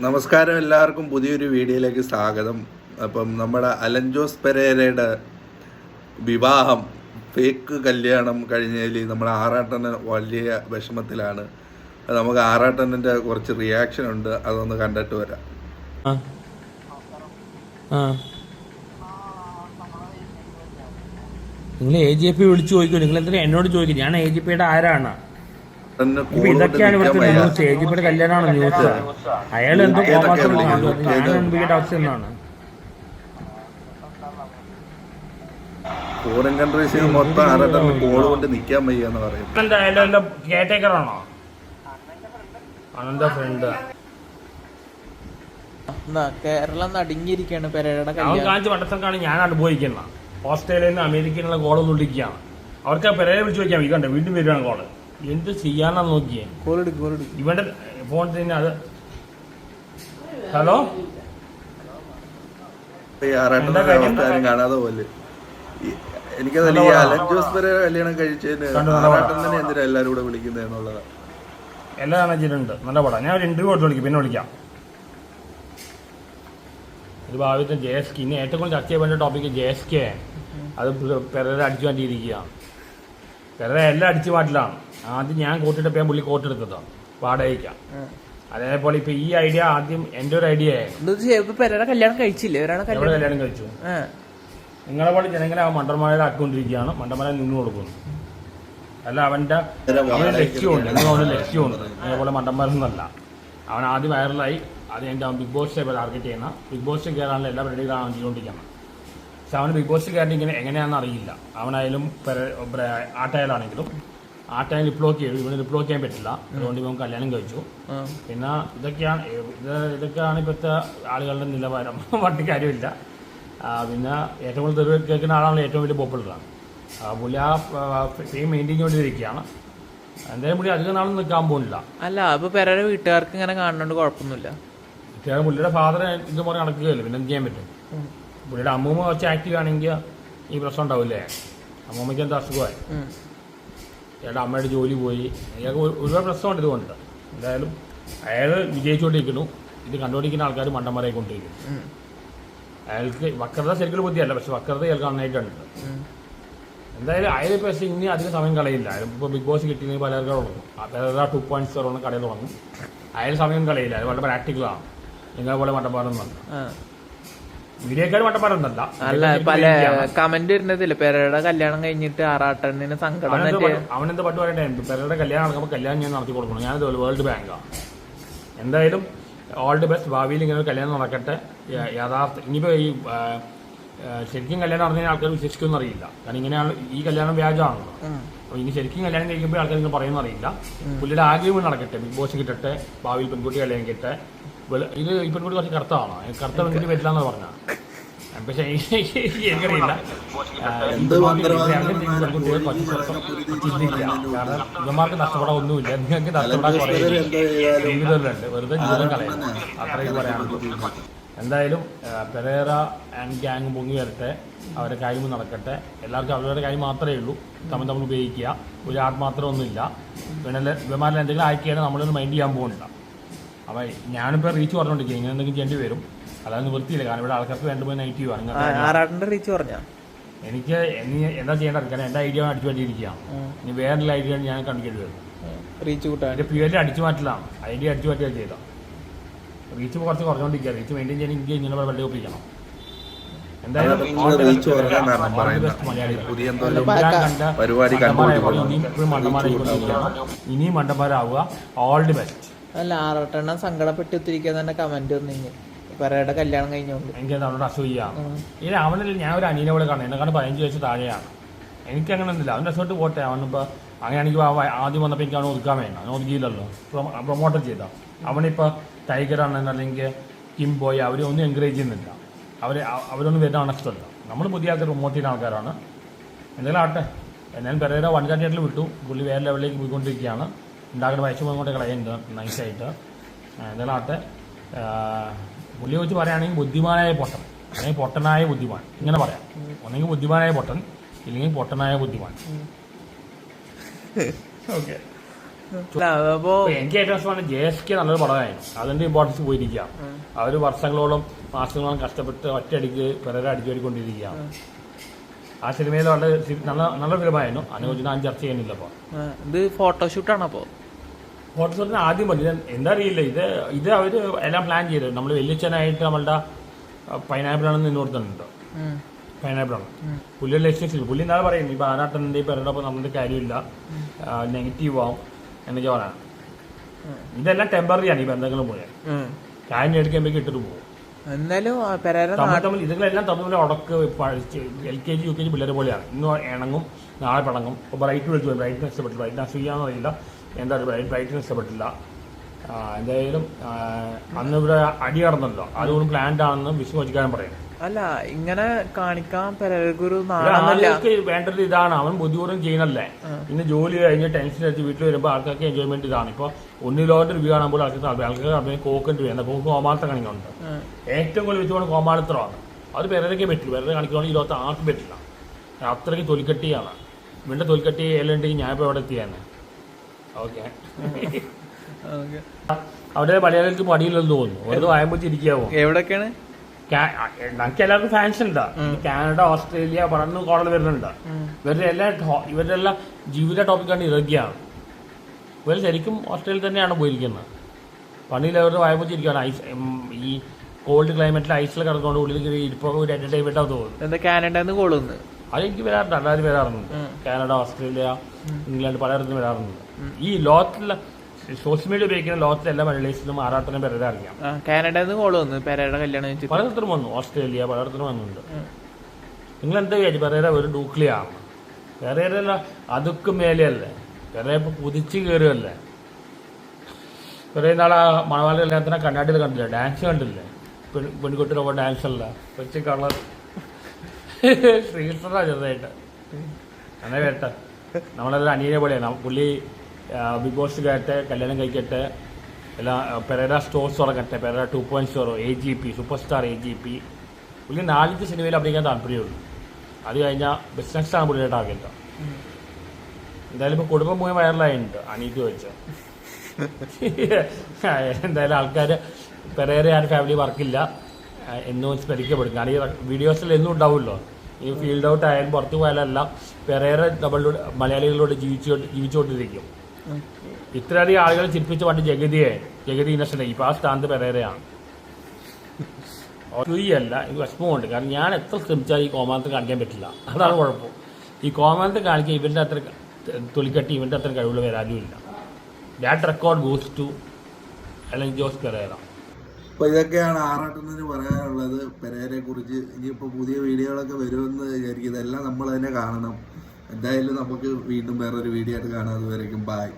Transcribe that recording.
നമസ്കാരം എല്ലാവർക്കും പുതിയൊരു വീഡിയോയിലേക്ക് സ്വാഗതം. അപ്പം നമ്മുടെ അലൻജോസ് പെരേരയുടെ വിവാഹം ഫേക്ക് കല്യാണം കഴിഞ്ഞതിൽ നമ്മുടെ ആറാട്ടന് വലിയ വിഷമത്തിലാണ്. നമുക്ക് ആറാട്ടന്റെ കുറച്ച് റിയാക്ഷൻ ഉണ്ട്. അതൊന്ന് കണ്ടിട്ട് വരാം. നിങ്ങൾ എ ജി എഫ് വിളിച്ചു ചോദിക്കൂ. നിങ്ങൾ എന്തിനാ എന്നോട് ചോദിക്കും? ഞാൻ എ ജി പിയുടെ ആരാണ് അന്ന് ഇപ്പൊ call കൊണ്ട് ഇതൊക്കെയാണ് ഇവിടുത്തെ. ന്യൂസ് കല്യാണമാണ് ന്യൂസ് അയാൾ എന്തോ? ഞാൻ ഏത്? അൻപിയുടെ അവസ്ഥ എന്നാണ്? ഫോറിൻ കൺട്രീസിൽ മൊത്തം ആറാട്ടന് കോൾ കൊണ്ട് നിൽക്കാൻ വയ്യ എന്ന് പറയും എന്തായാലും എന്റെ കെയർടേക്കറാണോ അനന്ത ഫ്രണ്ട് എന്നാ കേരളം നടുങ്ങിയിരിക്കാണ് പെരയുടെ കാണിച്ച ഞാൻ അനുഭവിക്കുന്നത്. ഓസ്ട്രേലിയയിൽ നിന്ന് അമേരിക്കയിലുള്ള നിന്നുള്ള കോളൊന്നും വിളിക്കുകയാണ് അവർക്ക് ആ പെരയെ വിളിച്ചു വെക്കാം ഇതുണ്ട് വീണ്ടും വരികയാണ് കോൾ എന്ത് ചെയ്യാനാ നോക്കിയേ? ഇവന്റെ ഫോൺ തന്നെ അത്. ഹലോ കാണാതെ പോലെ എനിക്കതല്ല ഈ അലൻ ജോസ് വരെ കല്യാണം കഴിച്ചതിന് കണ്ടു, നല്ല ആറാട്ടനെ എന്തിനാ എല്ലാവരും കൂടെ വിളിക്കുന്നത് എന്നുള്ളതാണ് എല്ലാ കാണച്ചിട്ടുണ്ട് നല്ല പടം. ഞാൻ ഒരു ഇന്റർവ്യൂ കൊടുത്ത് വിളിക്കും. പിന്നെ വിളിക്കാം. ഒരു ഭാവിത്തെ ജെ എസ് കെ ഇനി ഏറ്റവും കൂടുതൽ ചർച്ച ചെയ്യേണ്ട ടോപ്പിക്ക് ജെ എസ് കെ അത് പിറരെ അടിച്ചു മാറ്റിയിരിക്കുക പിറരെ എല്ലാം അടിച്ചു മാറ്റിലാണ്. ആദ്യം ഞാൻ കോട്ടിട്ടപ്പോൾ പുള്ളി കോട്ടെടുത്തതാണ് വാടകയ്ക്കാം. അതേപോലെ ഇപ്പൊ ഈ ഐഡിയ ആദ്യം എന്റെ ഒരു ഐഡിയ ആയിരുന്നു. കല്യാണം കഴിച്ചില്ലേ? ഒരാളെ കല്യാണം കല്യാണം കഴിച്ചു. നിങ്ങളെ പോലെ ജനങ്ങളെ ആ മണ്ടന്മാരെ ആക്കൊണ്ടിരിക്കുകയാണ് മണ്ടന്മാരെ നിന്ന് കൊടുക്കുന്നു. അല്ല അവന്റെ അവന് ലക്ഷ്യമുണ്ട്. എന്നും അവന് ലക്ഷ്യമുണ്ട്. അതേപോലെ മണ്ടന്മാരൊന്നുമല്ല. അവൻ ആദ്യം വൈറലായി അത് കഴിഞ്ഞിട്ട് അവൻ ബിഗ് ബോസ് ടാർഗറ്റ് ചെയ്യുന്ന. ബിഗ് ബോസ് കയറാനുള്ള എല്ലാ പരിപാടികളും അവൻ ചെയ്തുകൊണ്ടിരിക്കണം പക്ഷെ അവന് ബിഗ് ബോസ് കയറി ഇങ്ങനെ എങ്ങനെയാണെന്ന് അറിയില്ല. അവനായാലും പെര- ബ്ര- ടൈമിൽ ഡിപ്ലോക്ക് റിപ്ലോക്ക് ചെയ്തു. ഇവന് റിപ്ലോക്ക് ചെയ്യാൻ പറ്റില്ല. അതുകൊണ്ട് ഇവൻ കല്യാണം കഴിച്ചു. പിന്നെ ഇതൊക്കെയാണ് ഇത് ഇതൊക്കെയാണ് ഇപ്പോഴത്തെ ആളുകളുടെ നിലവാരം. പട്ടി കാര്യമില്ല. പിന്നെ ഏറ്റവും കൂടുതൽ തെറിവ് കേൾക്കുന്ന ആളാണല്ലോ ഏറ്റവും വലിയ പോപ്പുലറാണ് പുള്ളി ആ ഫെയിം മെയിന്റെയിൻ ചെയ്തുകൊണ്ടിരിക്കുകയാണ് എന്തായാലും പുള്ളി അധികം നാളും നിൽക്കാൻ പോകുന്നില്ല. അല്ല അപ്പോൾ പെരയുടെ വീട്ടുകാർക്ക് ഇങ്ങനെ കാണുന്നുണ്ട് കുഴപ്പമൊന്നുമില്ല. വീട്ടുകാർ പുള്ളിയുടെ ഫാദർ ഇത് പറഞ്ഞ് നടക്കുകയല്ലേ? പിന്നെ എന്ത് ചെയ്യാൻ പറ്റും? പുള്ളിയുടെ അമ്മൂമ്മ കുറച്ച് ആക്റ്റീവ് ആണെങ്കിൽ ഈ പ്രശ്നം ഉണ്ടാവില്ലേ? അമ്മൂമ്മയ്ക്ക് എന്താ അസുഖമായി. അയാളുടെ അമ്മയുടെ ജോലി പോയി. അയാൾക്ക് ഒരു- ഒരുപാട് പ്രശ്നമുണ്ട് ഇതുകൊണ്ട്. എന്തായാലും അയാൾ വിജയിച്ചുകൊണ്ടിരിക്കുന്നു. ഇത് കണ്ടുപിടിക്കുന്ന ആൾക്കാർ മണ്ടന്മാരായി കൊണ്ടിരിക്കുന്നു. അയാൾക്ക് വക്രത ശരിക്കും ബുദ്ധിയല്ല പക്ഷെ വക്രത അയാൾക്ക് നന്നായിട്ടുണ്ട്. എന്തായാലും അയാൾ പക്ഷേ ഇനി അധികം സമയം കളയില്ല. അയാൾ ഇപ്പോൾ ബിഗ് ബോസ് കിട്ടിയ പലർക്കാർ തുടങ്ങും അതായത് ടു പോയിന്റ് സീറോ കടയിൽ തുടങ്ങും അയാൾ സമയം കളയില്ല. അയാൾ വളരെ പ്രാക്ടിക്കലാണ് നിങ്ങളെ പോലെ മണ്ടന്മാരൊന്നുമല്ല അല്ല പല കമന്റ് വരുന്നതില്ല? പെരയുടെ കല്യാണം കഴിഞ്ഞിട്ട് ആറാട്ടണ്ണിന് സങ്കടം അവനെന്ത് എന്താ പട്ട്- പറയട്ടെ. പെരയുടെ കല്യാണം നടക്കുമ്പോൾ കല്യാണം ഞാൻ നടത്തി കൊടുക്കണം. ഞാൻ വേൾഡ് ബാങ്കാണ് എന്തായാലും ഓൾ ദി ബെസ്റ്റ് ഭാവിയിൽ ഇങ്ങനെ ഒരു കല്യാണം നടക്കട്ടെ. യഥാർത്ഥ ഇനിയിപ്പോൾ ഈ ശരിക്കും കല്യാണം നടന്നതിന് ആൾക്കാർ വിശ്വസിക്കുമെന്ന് അറിയില്ല. കാരണം ഇങ്ങനെയാണ് ഈ കല്യാണം വ്യാജമാണല്ലോ. അപ്പോൾ ഇനി ശരിക്കും കല്യാണം കഴിക്കുമ്പോൾ ആൾക്കാർ ഇങ്ങനെ പറയുന്ന അറിയില്ല. പുള്ളിയുടെ ആഗ്രഹം നടക്കട്ടെ. ബിഗ് ബോസ് കിട്ടട്ടെ. ഭാവിയിൽ പെൺകുട്ടി കല്യാണം കിട്ടട്ടെ ഇത് ഈ പെൺകുട്ടി കുറച്ച് കറുത്താണോ കറുത്ത പെൺകുട്ടി പറ്റില്ല എന്ന് പറഞ്ഞ പക്ഷേ എനിക്കറിയില്ല ചിന്തിക്കുക കാരണം ഇവന്മാർക്ക് നഷ്ടപ്പെടാൻ ഒന്നുമില്ല നിങ്ങൾക്ക് നഷ്ടപ്പെടാൻ കുറേ വെറുതെ ജീവിതം കളയാം അത്രയും പറയാനുള്ളൂ എന്തായാലും പെരേറ ആൻഡ് ഗ്യാങ് പൊങ്ങി വരട്ടെ അവരുടെ കാര്യം നടക്കട്ടെ എല്ലാവർക്കും അവരുടെ കാര്യം മാത്രമേ ഉള്ളൂ തമ്മിൽ തമ്മിൽ ഉപയോഗിക്കുക ഒരു ആത്മാത്രമൊന്നുമില്ല പിന്നെ ഇവന്മാരിൽ എന്തെങ്കിലും ആയിക്കുകയാണ് നമ്മളൊന്നും മൈൻഡ് ചെയ്യാൻ പോകുന്നില്ല അപ്പം ഞാനിപ്പോൾ റീച്ച് പറഞ്ഞുകൊണ്ടിരിക്കുക ഇങ്ങനെ എന്തെങ്കിലും ചെയ്യേണ്ടി വരും അല്ലാതെ നിവൃത്തിയില്ല കാരണം ഇവിടെ ആൾക്കാർക്ക് വേണ്ട മൂന്ന് നെഗറ്റീവ് ആണ്. ആ, ഇങ്ങനത്തെ റീച്ച് പറഞ്ഞ എനിക്ക് എന്താ ചെയ്യേണ്ടത്? കാരണം എന്റെ ഐഡിയ അടിച്ചു മാറ്റിയിരിക്കുകയാണ് ഇനി വേറെ ഐഡിയ ഞാൻ കണ്ടിട്ട് വരും റീച്ച് കൂട്ടാൻ. എന്റെ പ്യുവലി അടിച്ചു മാറ്റലാണ് ഐഡിയ അടിച്ചു മാറ്റിയാൽ ചെയ്ത? റീച്ച് കുറച്ച് കുറഞ്ഞുകൊണ്ടിരിക്കുക റീച്ച് മെയിന്റെയിൻ ചെയ്യാൻ എനിക്ക് ഇങ്ങനെ വെള്ളി ഒപ്പിക്കണം പരിപാടി. ഇനിയും മണ്ടന്മാരാവുക. ഓൾഡ് ദി ബെസ്റ്റ് അല്ല ആറോട്ടെണ്ണം സങ്കടപ്പെട്ടിരിക്കുന്ന കമന്റ് വന്നിങ്ങ് പെരയുടെ കല്യാണം കഴിഞ്ഞോണ്ട്. എനിക്ക് അവനോട് അസൂയാണ് ഈ അവനല്ല ഞാൻ ഒരു അനിയനെ പോലെ കാണുന്നത് എന്നെക്കാണ്ട് പതിനഞ്ച് വയസ്സ് താഴെയാണ്. എനിക്ക് അങ്ങനെ ഒന്നുമില്ല. അവന്റെ റിസോർട്ട് പോട്ടെ. അവനിപ്പോൾ അങ്ങനെയാണെങ്കിൽ അവൻ ആദ്യം വന്നപ്പോൾ എനിക്ക് അവനെ ഒതുക്കാൻ വേണ്ട. അവൻ ഒതുക്കിയില്ലല്ലോ. പ്രൊമോട്ടർ ചെയ്ത. അവനിപ്പോൾ ടൈഗർ ആണെന്ന് അല്ലെങ്കിൽ കിം ബോയ് അവരെ ഒന്നും എൻകറേജ് ചെയ്യുന്നില്ല. അവർ അവരൊന്നും വരുന്ന ഇഷ്ടമല്ല. നമ്മൾ പുതിയ ആൾക്കാർ പ്രൊമോട്ട് ചെയ്യുന്ന ആൾക്കാരാണ്. എന്തെങ്കിലും ആട്ടെ എന്നാലും പെരേര വൺ ചാറ്റിൽ വിട്ടു. പുള്ളി വേറെ ലെവലിലേക്ക് പോയിക്കൊണ്ടിരിക്കുകയാണ്. ഉണ്ടാക്കുന്ന വയസ്സ് കൊണ്ട് കളയുന്നുണ്ട്. നൈസായിട്ട് എന്തെങ്കിലും ആട്ടെ പുള്ളിയെ വെച്ച് പറയുകയാണെങ്കിൽ ബുദ്ധിമാനായ പൊട്ടൻ. അല്ലെങ്കിൽ പൊട്ടനായ ബുദ്ധിമാൻ. ഇങ്ങനെ പറയാം. ഒന്നെങ്കിൽ ബുദ്ധിമാനായ പൊട്ടൻ ഇല്ലെങ്കിൽ പൊട്ടനായ ബുദ്ധിമാൻ. ഓക്കെ. എനിക്ക് ഏറ്റവും ഇഷ്ടമാണ് ജെ എസ് കെ നല്ലൊരു പടമായിരുന്നു. അതിന്റെ ഇമ്പോർട്ടൻസ് പോയിരിക്കാം അവർ വർഷങ്ങളോളം മാസങ്ങളോളം കഷ്ടപ്പെട്ട് ഒറ്റയടിക്ക് പിറരെ അടിച്ചുവരിക്കൊണ്ടിരിക്കുകയാണ് ആ. സിനിമയിൽ വളരെ നല്ല നല്ല ഫിലിമായിരുന്നു അതിനെക്കുറിച്ച് ഞാൻ ചർച്ച ചെയ്യുന്നില്ല അപ്പോൾ ഇത് ഫോട്ടോഷൂട്ടാണ് അപ്പോ ഫോട്ടോഷൂട്ടിന് ആദ്യം പറഞ്ഞു ഇത് എന്താ അറിയില്ല. ഇത് ഇത് അവർ എല്ലാം പ്ലാൻ ചെയ്തു. നമ്മൾ വലിയച്ഛനായിട്ട് നമ്മളുടെ പൈനാപ്പിൾ ആണെന്ന് നിന്ന് കൊടുത്തിട്ടുണ്ട് ഉം. പൈനാപ്പിൾ ആണ് പുള്ളി ലക്ഷ്യം പുള്ളി എന്നാണ് പറയുന്നത് ഇപ്പൊ ആരാട്ടന്റെ ഈ പേരുടെ നമ്മുടെ കാര്യമില്ല. നെഗറ്റീവ് ആവും എന്നൊക്കെ പറയാം ഇതെല്ലാം ടെമ്പററി ആണ് ഈ ബന്ധങ്ങൾ പോയാൽ കാര്യം എടുക്കുമ്പോഴേക്ക് ഇട്ടിട്ട് പോകും എന്നാലും ആ പെരേര തമ്മിൽ നാട്ടിൽ തമ്മിൽ ഇതുങ്ങളെല്ലാം തമ്മിൽ ഉടക്ക് L K G U K G പിള്ളേരെ പോലെയാണ്. ഇന്ന് ഇണങ്ങും നാളെ പിണങ്ങും. ഇപ്പോൾ വിളിച്ചു ബ്രൈറ്റിന് ഇഷ്ടപ്പെട്ടില്ല ബ്രൈറ്റിന് അസൂയാന്ന് അറിയില്ല. എന്താ ബ്രൈറ്റിന് ഇഷ്ടപ്പെട്ടില്ല എന്തായാലും അന്ന് ഇവിടെ അടി കടന്നല്ലോ. അതുകൊണ്ട് പ്ലാൻഡ് ആണെന്ന് വിഷ്ണു വച്ചിക്കാരൻ പറയും. അല്ല ഇങ്ങനെ കാണിക്കാൻ ഇവിടെ ആളുകൾക്ക് വേണ്ടത് ഇതാണ്. അവൻ ബുദ്ധിപൂർവം ചെയ്യുന്നല്ലേ പിന്നെ ജോലി കഴിഞ്ഞ് ടെൻഷൻ അടിച്ച് വീട്ടിൽ വരുമ്പോൾ ആൾക്കാർക്ക് എൻജോയ്മെന്റ് ഇതാണ്. ഇപ്പൊ ഒന്നിലോട്ട് റിവ്യൂ കാണുമ്പോൾ ആൾക്കാർക്ക്. ആൾക്കാർക്ക് അതിന് കോക്കണ്ട് വേണ്ട കോക്ക് കോമാളത്തെ കാണിക്കുന്നുണ്ട്. ഏറ്റവും കൂടുതൽ വെച്ചുകൊണ്ട് കോമാളിത്തരമാണ്. അത് പെരരൊക്കെ പറ്റില്ല. പെരരെ കാണിക്കുകയാണെങ്കിൽ ഇരുപത്തി ആർക്കും പറ്റില്ല. അത്രയ്ക്ക് തൊലിക്കട്ടിയാണ്. ഇവന്റെ തൊലിക്കട്ടി എല്ലാം ഉണ്ടെങ്കിൽ ഞാൻ ഇപ്പൊ എവിടെ എത്തിയാണ് ഓക്കെ. അവിടെ മലയാളികൾക്ക് പണിയില്ലെന്ന് തോന്നുന്നു. ഓരോ വായമ്പോൾ ചിരിക്കാവോ ഞങ്ങൾക്ക് എല്ലാവർക്കും ഫാൻസ് ഉണ്ട്. കാനഡ ഓസ്ട്രേലിയ പറഞ്ഞു കോളൽ വരുന്നുണ്ട്. ഇവരുടെ എല്ലാ ഇവരുടെ എല്ലാ ജീവിത ടോപ്പിക്കാണ് ഇതൊക്കെയാണ്. ഇവർ ശരിക്കും ഓസ്ട്രേലിയ തന്നെയാണ് പോയിരിക്കുന്നത് പണിയിൽ അവരുടെ വായ്പിരിക്കുകയാണ് ഐസ് ഈ കോൾഡ് ക്ലൈമറ്റിൽ ഐസിൽ കിടന്നുകൊണ്ട് ഉള്ളിൽ ഇരിപ്പോൾ ഒരു എന്റർടൈൻമെന്റ് തോന്നുന്നു കാനഡന്ന് കോളുന്ന് അതെനിക്ക് വരാറുണ്ട്. എല്ലാവരും വരാറുണ്ട്. കാനഡ ഓസ്ട്രേലിയ ഇംഗ്ലണ്ട് പലയിടത്തും വരാറുണ്ട്. ഈ ലോകത്തിലെ സോഷ്യൽ മീഡിയ ഉപയോഗിക്കുന്ന ലോകത്തിലെ എല്ലാ മലയാളീസിലും ആറാട്ടനും പേരെ അറിയാം. കാനഡ കാനഡന്ന് കോൾ വന്നു. പെരയുടെ കല്യാണം പലയിടത്തും വന്നു. ഓസ്ട്രേലിയ പലയിടത്തും വന്നിട്ടുണ്ട്. നിങ്ങൾ എന്താ വിചാരിച്ചു? പെരേര ഒരു ഡൂക്ലിയാണ് പെരേരല്ല അതുക്കും മേലെയല്ലേ. പെരേ ഇപ്പൊ കുതിച്ചു കയറുകയല്ലേ പെരേ നാളെ മണവാളി കല്യാണത്തിനെ കണ്ണാടിയിൽ കണ്ടില്ല? ഡാൻസ് കണ്ടില്ലേ? പെൺ പെൺകുട്ടിയുടെ ഡാൻസ് അല്ല. കൊച്ചു കളർ ശ്രീകൃഷ്ണ ചെറുതായിട്ട്. അങ്ങനെ കേട്ട. നമ്മളെല്ലാം അനിയനെ പോലെയാണ് പുള്ളി ആ, ബിഗ് ബോസ് കയറ്റെ കല്യാണം കഴിക്കട്ടെ എല്ലാ പെരേര സ്റ്റോർസ് തുടങ്ങട്ടെ Pereira two point zero A G P super star A G P പുള്ളി നാലഞ്ച് സിനിമയിൽ അഭിനയിക്കാൻ താല്പര്യമുള്ളൂ. അത് കഴിഞ്ഞാൽ ബിസിനസ്സാണ് പുള്ളിയുടെ ടാർഗറ്റ് എന്തായാലും ഇപ്പോൾ കുടുംബം മുഴുവൻ വൈറലായിട്ടുണ്ട് അനീതി വെച്ച് എന്തായാലും ആൾക്കാർ പെരേറെ ആ ഫാമിലി വർക്കില്ല എന്നും സ്മരിക്കപ്പെടും കാരണം ഈ വീഡിയോസിൽ എന്നും ഉണ്ടാവുമല്ലോ. ഈ ഫീൽഡ് ഔട്ട് ആയാലും പുറത്തു പോയാലല്ല പെരേറെ നമ്മളിലൂടെ മലയാളികളിലൂടെ ജീവിച്ചു ജീവിച്ചുകൊണ്ടിരിക്കും. ഇത്രയധികം ആളുകൾ ചിരിപ്പിച്ച പണ്ട് ജഗതിയെ ജഗതി ഇന്നസെന്റ് ഇപ്പൊ ആ സ്ഥാനത്ത് പെരേരയാണ്. അല്ല എനിക്ക് വിഷമമുണ്ട്. കാരണം ഞാൻ എത്ര ശ്രമിച്ചാൽ ഈ കോമാനത്ത് കാണിക്കാൻ പറ്റില്ല. അതാണ് കുഴപ്പം. ഈ കോമാനത്ത് കാണിക്കാൻ ഇവന്റെ അത്ര തൊലിക്കട്ടി ഇവന്റെ അത്ര കഴിവുള്ള വരാനും ഇല്ല. ദാറ്റ് റെക്കോർഡ് ഗോസ് ടു അല്ലെങ്കിൽ ജോസ് പെരേര അപ്പോൾ ഇതൊക്കെയാണ് ആറാട്ടുന്നതിന് പറയാനുള്ളത്. പെരേരെ കുറിച്ച് ഇനിയിപ്പോൾ പുതിയ വീഡിയോകളൊക്കെ വരുമെന്ന് വിചാരിക്കും. ഇതെല്ലാം നമ്മൾ തന്നെ കാണണം. എന്തായാലും നമുക്ക് വീണ്ടും വേറൊരു വീഡിയോ ആയിട്ട് കാണാം. അതുവരേക്കും ബായ്